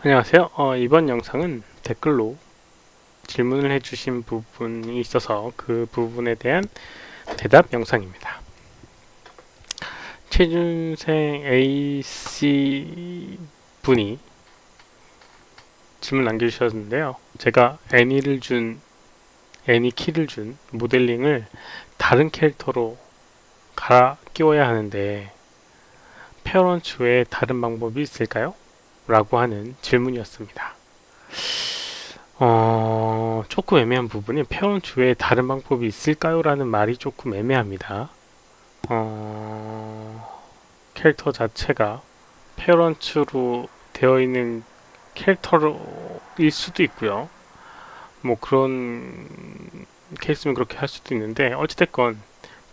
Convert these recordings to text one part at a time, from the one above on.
안녕하세요. 어, 이번 영상은 댓글로 질문을 해주신 부분이 있어서 그 부분에 대한 대답 영상입니다. 최준생 AC 분이 질문 남겨주셨는데요. 제가 애니를 준, 애니 키를 준 모델링을 다른 캐릭터로 갈아 끼워야 하는데 페어런츠 외에 다른 방법이 있을까요? 라고 하는 질문이었습니다. 어, 조금 애매한 부분이 페어런츠 외에 다른 방법이 있을까요? 라는 말이 조금 애매합니다. 어, 캐릭터 자체가 페어런츠로 되어 있는 캐릭터일 수도 있고요. 뭐 그런 케이스면 그렇게 할 수도 있는데 어찌됐건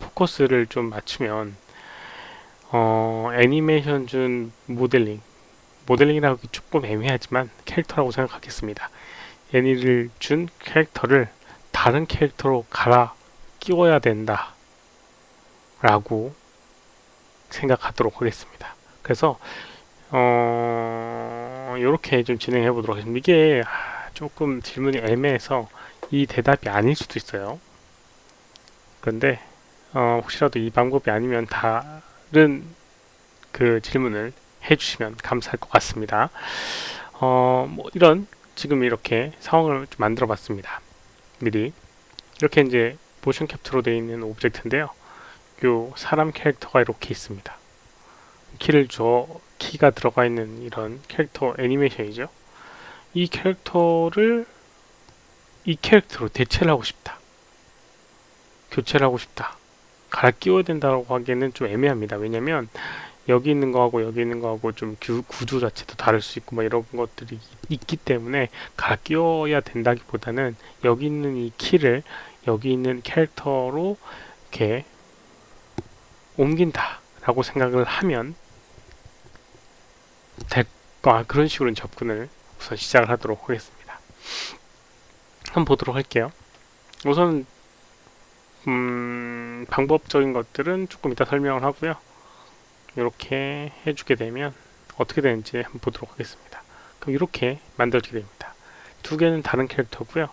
포커스를 좀 맞추면 어, 애니메이션 준 모델링 모델링이라고 하기 조금 애매하지만 캐릭터라고 생각하겠습니다. 애니를 준 캐릭터를 다른 캐릭터로 갈아 끼워야 된다 라고 생각하도록 하겠습니다. 그래서 어, 이렇게 좀 진행해 보도록 하겠습니다. 이게 조금 질문이 애매해서 이 대답이 아닐 수도 있어요. 그런데 어, 혹시라도 이 방법이 아니면 다른 그 질문을 해주시면 감사할 것 같습니다. 어, 뭐 이런 지금 이렇게 상황을 좀 만들어 봤습니다. 미리 이렇게 이제 모션 캡처로 되어 있는 오브젝트인데요. 요 사람 캐릭터가 이렇게 있습니다. 키를 줘 키가 들어가 있는 이런 캐릭터 애니메이션이죠. 이 캐릭터를 이 캐릭터로 대체를 하고 싶다. 교체를 하고 싶다. 갈아 끼워야 된다고 하기에는 좀 애매합니다. 왜냐면 여기 있는 거하고 여기 있는 거하고 좀 구, 구조 자체도 다를 수 있고 막 이런 것들이 있기 때문에 갈아 끼워야 된다기보다는 여기 있는 이 키를 여기 있는 캐릭터로 이렇게 옮긴다라고 생각을 하면 될 거, 그런 식으로 접근을 우선 시작을 하도록 하겠습니다. 한번 보도록 할게요. 우선 음, 방법적인 것들은 조금 이따 설명을 하고요. 이렇게 해주게 되면 어떻게 되는지 한번 보도록 하겠습니다. 그럼 이렇게 만들어지게 됩니다. 두 개는 다른 캐릭터고요.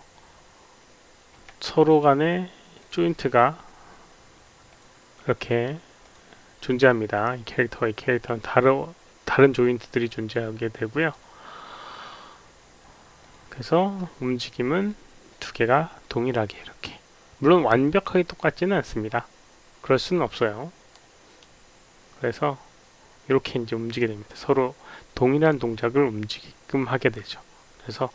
서로 간의 조인트가 이렇게 존재합니다. 이 캐릭터와 이 캐릭터는 다른, 다른 조인트들이 존재하게 되고요. 그래서 움직임은 두 개가 동일하게 이렇게 물론 완벽하게 똑같지는 않습니다. 그럴 수는 없어요. 그래서 이렇게 이제 움직이게 됩니다. 서로 동일한 동작을 움직이끔 하게 되죠. 그래서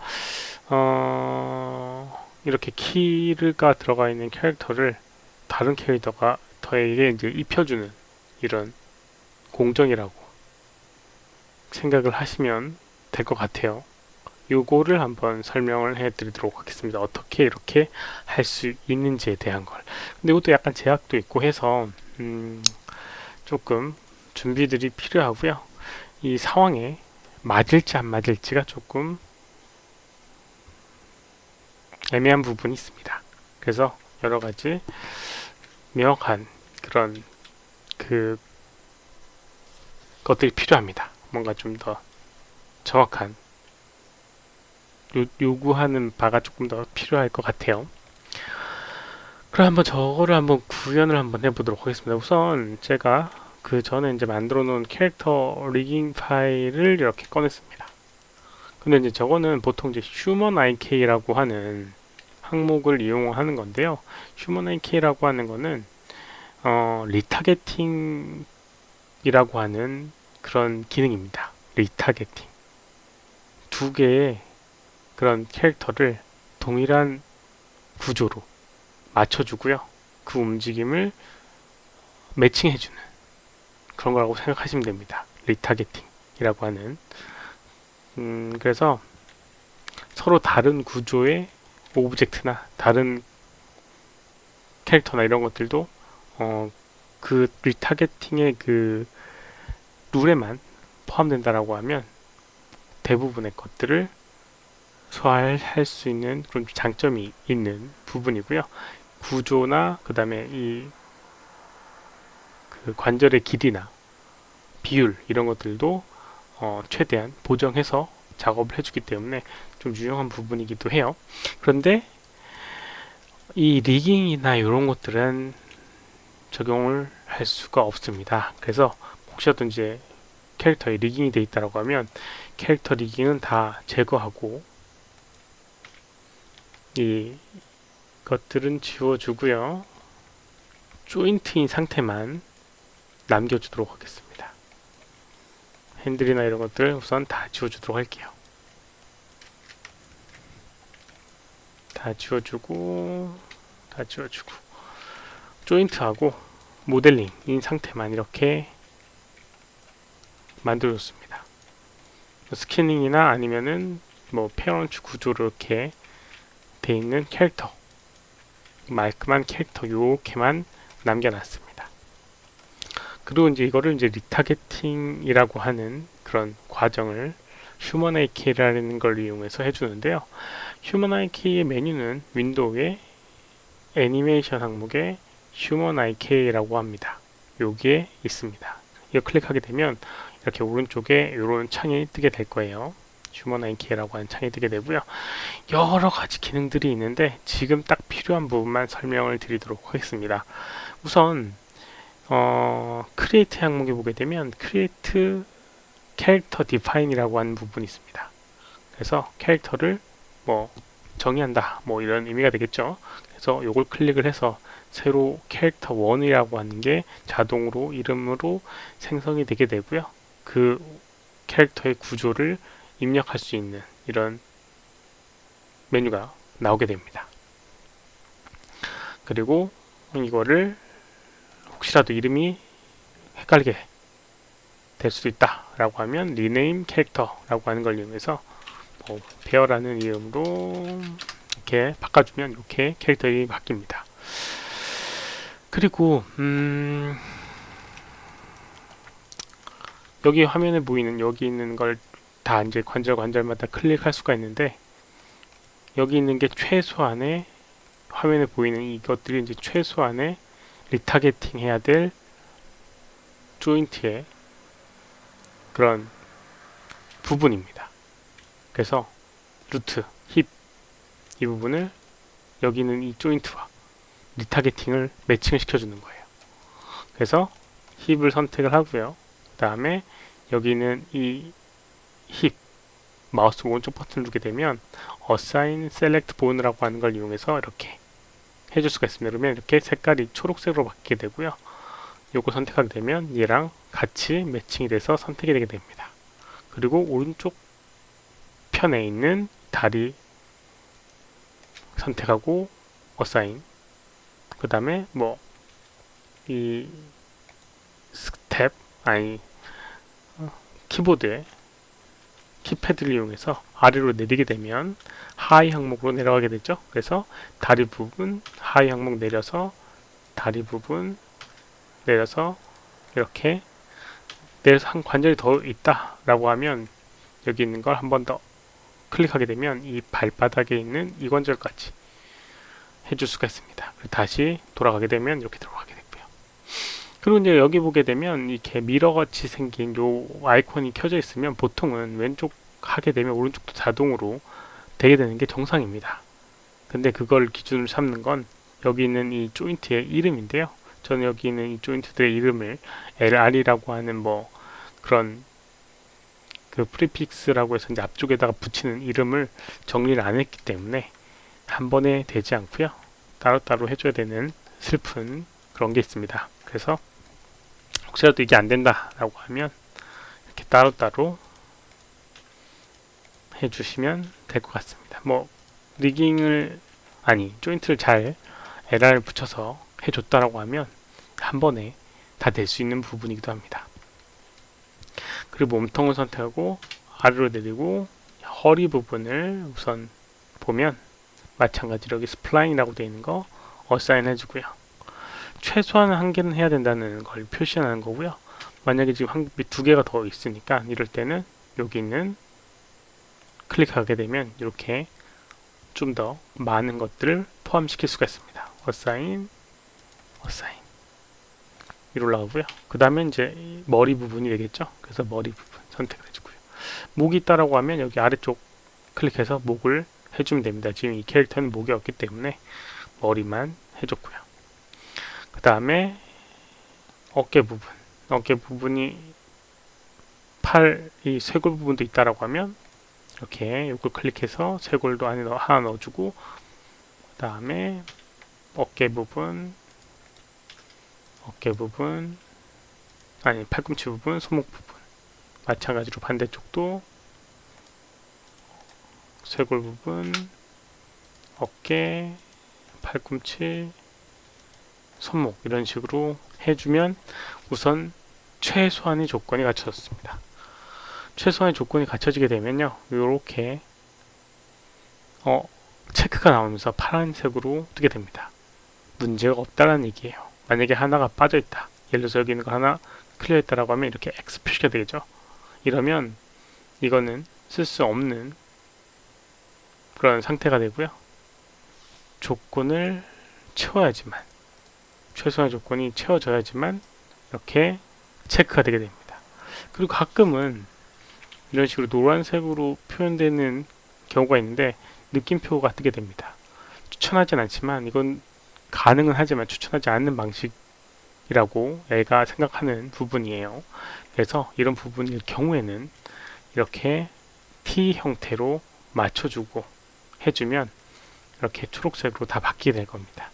어 이렇게 키가 들어가 있는 캐릭터를 다른 캐릭터가 더에게 이제 입혀주는 이런 공정이라고 생각을 하시면 될 것 같아요. 요거를 한번 설명을 해 드리도록 하겠습니다. 어떻게 이렇게 할 수 있는지에 대한 걸. 근데 이것도 약간 제약도 있고 해서 음 조금 준비들이 필요하고요. 이 상황에 맞을지 안 맞을지가 조금 애매한 부분이 있습니다. 그래서 여러 가지 명확한 그런 그 것들이 필요합니다. 뭔가 좀 더 정확한 요, 요구하는 바가 조금 더 필요할 것 같아요. 그럼 한번 저거를 한번 구현을 한번 해보도록 하겠습니다. 우선 제가 그 전에 이제 만들어 놓은 캐릭터 리깅 파일을 이렇게 꺼냈습니다. 근데 이제 저거는 보통 이제 휴먼 IK라고 하는 항목을 이용하는 건데요. 휴먼 IK라고 하는 거는 어, 리타게팅이라고 하는 그런 기능입니다. 리타게팅. 두 개의 그런 캐릭터를 동일한 구조로 맞춰주고요. 그 움직임을 매칭해주는 그런 거라고 생각하시면 됩니다. 리타게팅이라고 하는 음, 그래서 서로 다른 구조의 오브젝트나 다른 캐릭터나 이런 것들도 어, 그 리타게팅의 그 룰에만 포함된다라고 하면 대부분의 것들을 소화할 수 있는 그런 장점이 있는 부분이고요. 구조나 그 다음에 이 그 관절의 길이나 비율 이런 것들도 어 최대한 보정해서 작업을 해주기 때문에 좀 유용한 부분이기도 해요. 그런데 이 리깅이나 이런 것들은 적용을 할 수가 없습니다. 그래서 혹시라도 이제 캐릭터에 리깅이 돼 있다라고 하면 캐릭터 리깅은 다 제거하고 이 것들은 지워주고요. 조인트인 상태만 남겨주도록 하겠습니다. 핸들이나 이런 것들 우선 다 지워주도록 할게요. 다 지워주고 다 지워주고 조인트하고 모델링인 상태만 이렇게 만들어줬습니다. 스캐닝이나 아니면은 뭐 페어런츠 구조로 이렇게 돼 있는 캐릭터 말끔한 캐릭터 요렇게만 남겨놨습니다. 그리고 이제 이거를 이제 리타겟팅이라고 하는 그런 과정을 휴먼 IK라는 걸 이용해서 해주는데요. 휴먼 IK의 메뉴는 윈도우의 애니메이션 항목에 휴먼 IK라고 합니다. 여기에 있습니다. 이거 클릭하게 되면 이렇게 오른쪽에 이런 창이 뜨게 될 거예요. 휴먼 IK라고 하는 창이 뜨게 되고요. 여러 가지 기능들이 있는데 지금 딱 필요한 부분만 설명을 드리도록 하겠습니다. 우선 어, 크리에이트 항목에 보게 되면 크리에이트 캐릭터 디파인이라고 하는 부분이 있습니다. 그래서 캐릭터를 뭐 정의한다 뭐 이런 의미가 되겠죠. 그래서 요걸 클릭을 해서 새로 캐릭터 1이라고 하는 게 자동으로 이름으로 생성이 되게 되고요. 그 캐릭터의 구조를 입력할 수 있는 이런 메뉴가 나오게 됩니다. 그리고 이거를 혹시라도 이름이 헷갈리게 될 수도 있다 라고 하면 리네임 캐릭터라고 하는 걸 이용해서 뭐 베어라는 이름으로 이렇게 바꿔주면 이렇게 캐릭터 이름이 바뀝니다 그리고 음 여기 화면에 보이는 여기 있는 걸 다 이제 관절 관절마다 클릭할 수가 있는데 여기 있는 게 최소한의 화면에 보이는 이것들이 이제 최소한의 리타겟팅 해야 될 조인트의 그런 부분입니다. 그래서 루트, 힙 이 부분을 여기는 이 조인트와 리타겟팅을 매칭을 시켜주는 거예요. 그래서 힙을 선택을 하고요. 그 다음에 여기는 이 힙 마우스 오른쪽 버튼을 누르게 되면 Assign Select Bone라고 하는 걸 이용해서 이렇게 해줄 수가 있습니다. 그러면 이렇게 색깔이 초록색으로 바뀌게 되고요. 요거 선택하게 되면 얘랑 같이 매칭이 돼서 선택이 되게 됩니다. 그리고 오른쪽 편에 있는 다리 선택하고 어사인 그 다음에 뭐 이 스텝 아니 어, 키보드에 키패드를 이용해서 아래로 내리게 되면 하이 항목으로 내려가게 되죠. 그래서 다리 부분 하이 항목 내려서 다리 부분 내려서 이렇게 내려서 한 관절이 더 있다라고 하면 여기 있는 걸 한 번 더 클릭하게 되면 이 발바닥에 있는 이 관절까지 해줄 수가 있습니다. 다시 돌아가게 되면 이렇게 들어가게 되고요. 그리고 이제 여기 보게 되면 이렇게 미러같이 생긴 요 아이콘이 켜져 있으면 보통은 왼쪽 하게 되면 오른쪽도 자동으로 되게 되는 게 정상입니다. 근데 그걸 기준으로 삼는 건 여기 있는 이 조인트의 이름인데요. 저는 여기 있는 이 조인트들의 이름을 LR이라고 하는 뭐 그런 그 프리픽스라고 해서 이제 앞쪽에다가 붙이는 이름을 정리를 안 했기 때문에 한 번에 되지 않고요. 따로따로 해줘야 되는 슬픈 그런 게 있습니다. 그래서 혹시라도 이게 안 된다 라고 하면 이렇게 따로따로 해주시면 될 것 같습니다. 뭐 리깅을 아니 조인트를 잘 LR을 붙여서 해줬다라고 하면 한 번에 다 될 수 있는 부분이기도 합니다. 그리고 몸통을 선택하고 아래로 내리고 허리 부분을 우선 보면 마찬가지로 여기 스플라인이라고 되어 있는 거 어사인 해주고요. 최소한 한 개는 해야 된다는 걸 표시하는 거고요. 만약에 지금 한 두 개가 더 있으니까 이럴 때는 여기 있는 클릭하게 되면 이렇게 좀 더 많은 것들을 포함시킬 수가 있습니다. 어사인, 어사인 위로 올라가고요. 그 다음에 이제 머리 부분이 되겠죠. 그래서 머리 부분 선택을 해주고요. 목이 있다라고 하면 여기 아래쪽 클릭해서 목을 해주면 됩니다. 지금 이 캐릭터는 목이 없기 때문에 머리만 해줬고요. 그 다음에 어깨 부분, 어깨 부분이 팔 이 쇄골 부분도 있다라고 하면 이렇게 이걸 클릭해서 쇄골도 안에 하나 넣어주고 그 다음에 어깨 부분, 어깨 부분, 아니 팔꿈치 부분, 손목 부분. 마찬가지로 반대쪽도 쇄골 부분, 어깨, 팔꿈치, 손목 이런 식으로 해주면 우선 최소한의 조건이 갖춰졌습니다. 최소한의 조건이 갖춰지게 되면요, 이렇게 어, 체크가 나오면서 파란색으로 뜨게 됩니다. 문제가 없다라는 얘기예요. 만약에 하나가 빠져 있다. 예를 들어서 여기 있는 거 하나 클리어 했다라고 하면 이렇게 X 표시가 되겠죠. 이러면 이거는 쓸 수 없는 그런 상태가 되고요. 조건을 채워야지만 최소한의 조건이 채워져야지만 이렇게 체크가 되게 됩니다. 그리고 가끔은 이런 식으로 노란색으로 표현되는 경우가 있는데 느낌표가 뜨게 됩니다. 추천하진 않지만 이건 가능은 하지만 추천하지 않는 방식이라고 애가 생각하는 부분이에요. 그래서 이런 부분일 경우에는 이렇게 T 형태로 맞춰주고 해주면 이렇게 초록색으로 다 바뀌게 될 겁니다.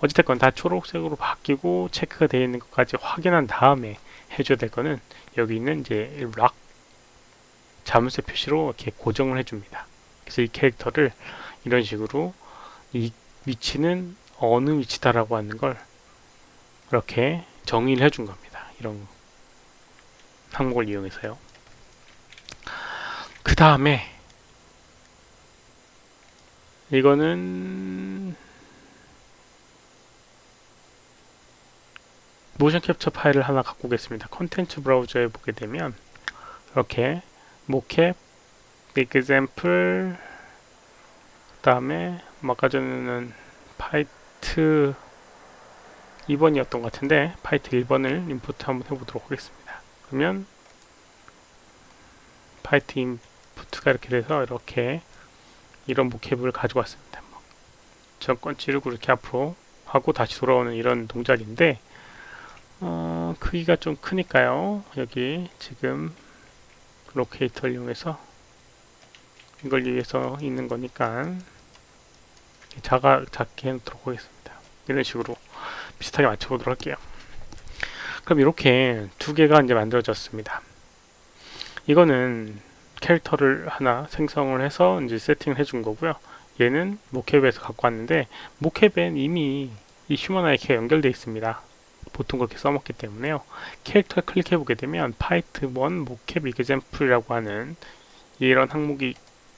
어찌됐건 다 초록색으로 바뀌고 체크가 되어 있는 것까지 확인한 다음에 해줘야 될 거는 여기 있는 이제 락 자물쇠 표시로 이렇게 고정을 해줍니다. 그래서 이 캐릭터를 이런 식으로 이 위치는 어느 위치다라고 하는 걸 이렇게 정의를 해준 겁니다. 이런 항목을 이용해서요. 그 다음에 이거는 모션 캡처 파일을 하나 갖고 오겠습니다. 컨텐츠 브라우저에 보게 되면 이렇게 모캡, example 그 다음에 아까 전에는 파이트 2번이었던 것 같은데 파이트 1번을 임포트 한번 해보도록 하겠습니다. 그러면 파이트 인푸트가 이렇게 돼서 이렇게 이런 모캡을 가지고 왔습니다. 뭐 정권 찌르고 이렇게 앞으로 하고 다시 돌아오는 이런 동작인데 어, 크기가 좀 크니까요. 여기 지금 로케이터를 이용해서 이걸 위해서 있는 거니까 작아, 작게 해놓도록 하겠습니다. 이런 식으로 비슷하게 맞춰보도록 할게요. 그럼 이렇게 두 개가 이제 만들어졌습니다. 이거는 캐릭터를 하나 생성을 해서 이제 세팅을 해준 거고요. 얘는 모캡에서 갖고 왔는데 모캡엔 이미 이 아이키가 연결되어 있습니다. 보통 그렇게 써먹기 때문에요. 캐릭터를 클릭해 보게 되면 파이트 1 모캡 이그젠플이라고 하는 이런 항목이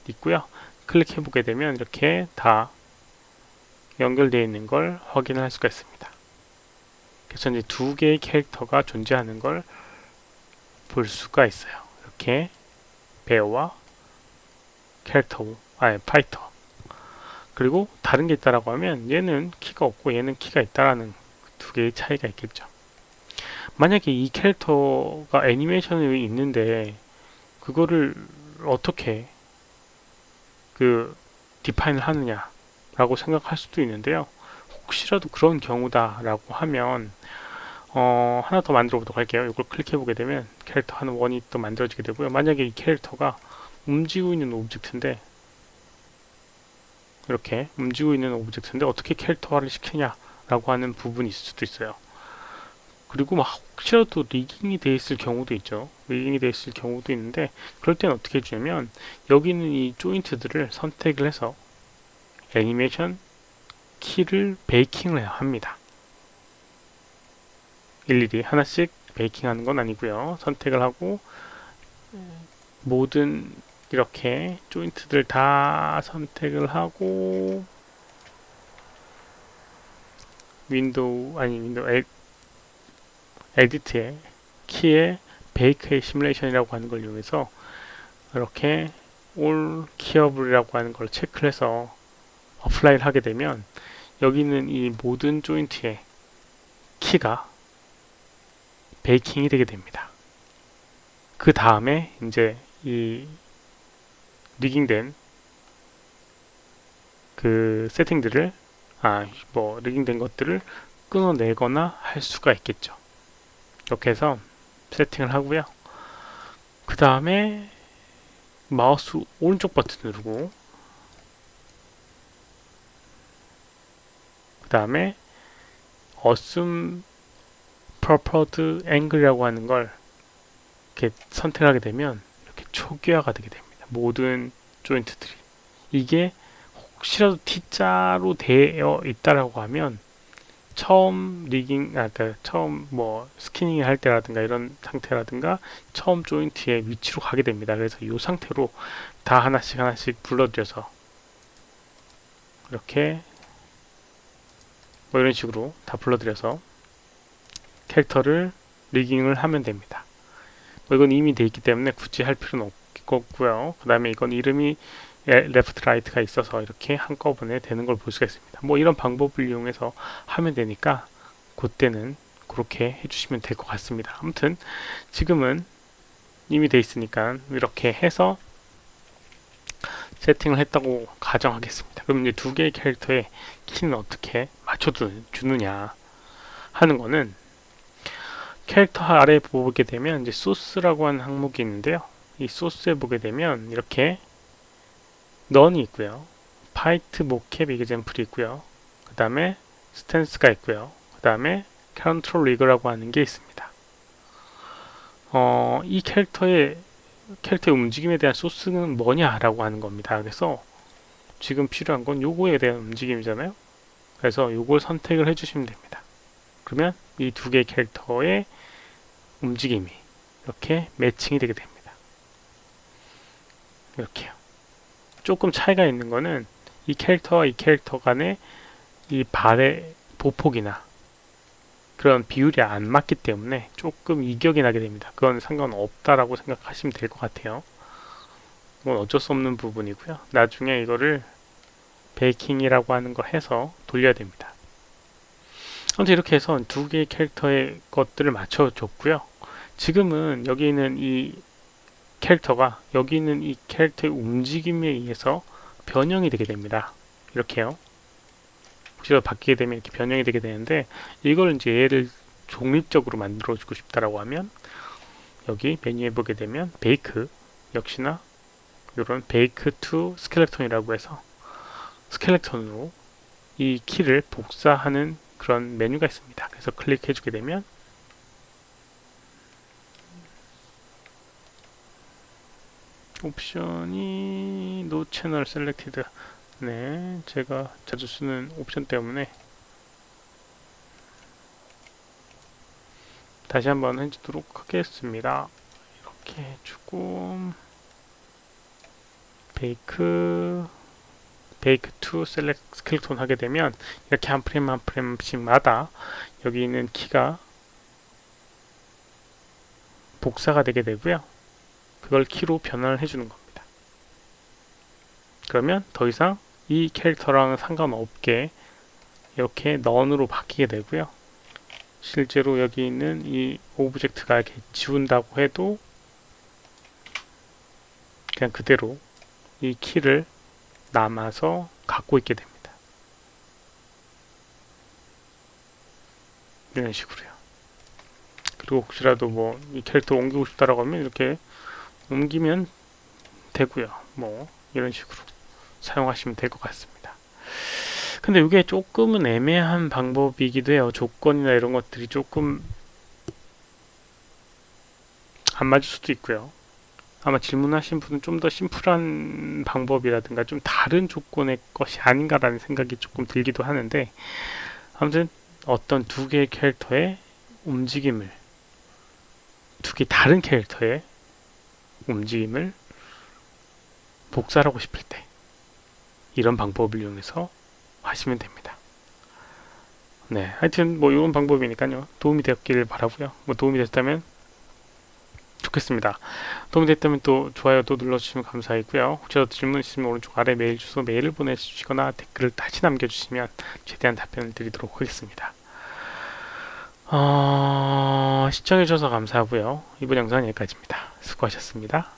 있고요. 클릭해 보게 되면 이렇게 다 연결되어 있는 걸 확인할 수가 있습니다. 그래서 이제 두 개의 캐릭터가 존재하는 걸 볼 수가 있어요. 이렇게 베어와 캐릭터, 아니 파이터. 그리고 다른 게 있다라고 하면 얘는 키가 없고 얘는 키가 있다라는 두 개의 차이가 있겠죠. 만약에 이 캐릭터가 애니메이션이 있는데 그거를 어떻게 그 디파인을 하느냐라고 생각할 수도 있는데요. 혹시라도 그런 경우다라고 하면 어, 하나 더 만들어 보도록 할게요. 이걸 클릭해 보게 되면 캐릭터 한 원이 또 만들어지게 되고요. 만약에 이 캐릭터가 움직이고 있는 오브젝트인데 이렇게 움직이고 있는 오브젝트인데 어떻게 캐릭터화를 시키냐 라고 하는 부분이 있을 수도 있어요. 그리고 막 혹시라도 리깅이 돼 있을 경우도 있죠. 리깅이 돼 있을 경우도 있는데 그럴 때는 어떻게 해주냐면 여기 있는 이 조인트들을 선택을 해서 애니메이션 키를 베이킹을 합니다. 일일이 하나씩 베이킹하는 건 아니고요. 선택을 하고 모든 이렇게 조인트들 다 선택을 하고 윈도우 아니 윈도우 에, 에디트에 키에 베이크의 시뮬레이션이라고 하는 걸 이용해서 이렇게 올 키어블이라고 하는 걸 체크를 해서 어플라이를 하게 되면 여기 있는 이 모든 조인트의 키가 베이킹이 되게 됩니다. 그 다음에 이제 이 리깅된 그 세팅들을 아 뭐 리깅된 것들을 끊어내거나 할 수가 있겠죠. 이렇게 해서 세팅을 하고요. 그 다음에 마우스 오른쪽 버튼 누르고 그 다음에 Assume Preferred Angle이라고 하는 걸 이렇게 선택하게 되면 이렇게 초기화가 되게 됩니다. 모든 조인트들이 이게 혹시라도 T자로 되어 있다라고 하면 처음 리깅, 아, 그 처음 뭐 스키닝 할 때라든가 이런 상태라든가 처음 조인트의 위치로 가게 됩니다. 그래서 이 상태로 다 하나씩 하나씩 불러들여서 이렇게 뭐 이런 식으로 다 불러들여서 캐릭터를 리깅을 하면 됩니다. 뭐 이건 이미 돼 있기 때문에 굳이 할 필요는 없겠고요. 그 다음에 이건 이름이 레프트 라이트가 있어서 이렇게 한꺼번에 되는 걸 볼 수가 있습니다. 뭐 이런 방법을 이용해서 하면 되니까 그때는 그렇게 해주시면 될 것 같습니다. 아무튼 지금은 이미 돼 있으니까 이렇게 해서 세팅을 했다고 가정하겠습니다. 그럼 이제 두 개의 캐릭터의 키는 어떻게 맞춰주느냐 하는 거는 캐릭터 아래에 보게 되면 이제 소스라고 하는 항목이 있는데요. 이 소스에 보게 되면 이렇게 넌이 있고요. 파이트 모캡 이그젠플이 있고요. 그 다음에 스탠스가 있고요. 그 다음에 컨트롤 리그라고 하는 게 있습니다. 어, 이 캐릭터의 캐릭터의 움직임에 대한 소스는 뭐냐라고 하는 겁니다. 그래서 지금 필요한 건 요거에 대한 움직임이잖아요. 그래서 요걸 선택을 해주시면 됩니다. 그러면 이 두 개의 캐릭터의 움직임이 이렇게 매칭이 되게 됩니다. 이렇게요. 조금 차이가 있는 거는 이 캐릭터와 이 캐릭터 간의 이 발의 보폭이나 그런 비율이 안 맞기 때문에 조금 이격이 나게 됩니다. 그건 상관없다라고 생각하시면 될 것 같아요. 그건 어쩔 수 없는 부분이고요. 나중에 이거를 베이킹이라고 하는 걸 해서 돌려야 됩니다. 아무튼 이렇게 해서 두 개의 캐릭터의 것들을 맞춰줬고요. 지금은 여기 있는 이 캐릭터가 여기 있는 이 캐릭터의 움직임에 의해서 변형이 되게 됩니다. 이렇게요. 혹시라도 바뀌게 되면 이렇게 변형이 되게 되는데 이걸 이제 얘를 독립적으로 만들어 주고 싶다라고 하면 여기 메뉴에 보게 되면 베이크 역시나 이런 베이크 투 스켈레톤이라고 해서 스켈레톤으로 이 키를 복사하는 그런 메뉴가 있습니다. 그래서 클릭해 주게 되면 옵션이 노 채널 셀렉티드. 네 제가 자주 쓰는 옵션 때문에. 다시 한번 해주도록 하겠습니다. 이렇게 해주고 베이크 베이크 투 셀렉 스켈톤 하게 되면 이렇게 한 프레임 한 프레임씩마다 여기 있는 키가 복사가 되게 되고요 그걸 키로 변환을 해주는 겁니다. 그러면 더 이상 이 캐릭터랑은 상관없게 이렇게 넌으로 바뀌게 되고요. 실제로 여기 있는 이 오브젝트가 이렇게 지운다고 해도 그냥 그대로 이 키를 남아서 갖고 있게 됩니다. 이런 식으로요. 그리고 혹시라도 뭐 이 캐릭터 옮기고 싶다라고 하면 이렇게 옮기면 되고요. 뭐 이런 식으로 사용하시면 될 것 같습니다. 근데 이게 조금은 애매한 방법이기도 해요. 조건이나 이런 것들이 조금 안 맞을 수도 있고요. 아마 질문하신 분은 좀 더 심플한 방법이라든가 좀 다른 조건의 것이 아닌가라는 생각이 조금 들기도 하는데 아무튼 어떤 두 개의 캐릭터의 움직임을 두 개 다른 캐릭터의 움직임을 복사하고 싶을 때 이런 방법을 이용해서 하시면 됩니다. 네, 하여튼 뭐 이런 방법이니까요. 도움이 되었길 바라고요. 뭐 도움이 됐다면 좋겠습니다. 도움이 됐다면 또 좋아요도 눌러주시면 감사하고요. 혹시라도 질문 있으면 오른쪽 아래 메일 주소 메일을 보내주시거나 댓글을 다시 남겨주시면 최대한 답변을 드리도록 하겠습니다. 어... 시청해주셔서 감사하고요. 이번 영상은 여기까지입니다. 수고하셨습니다.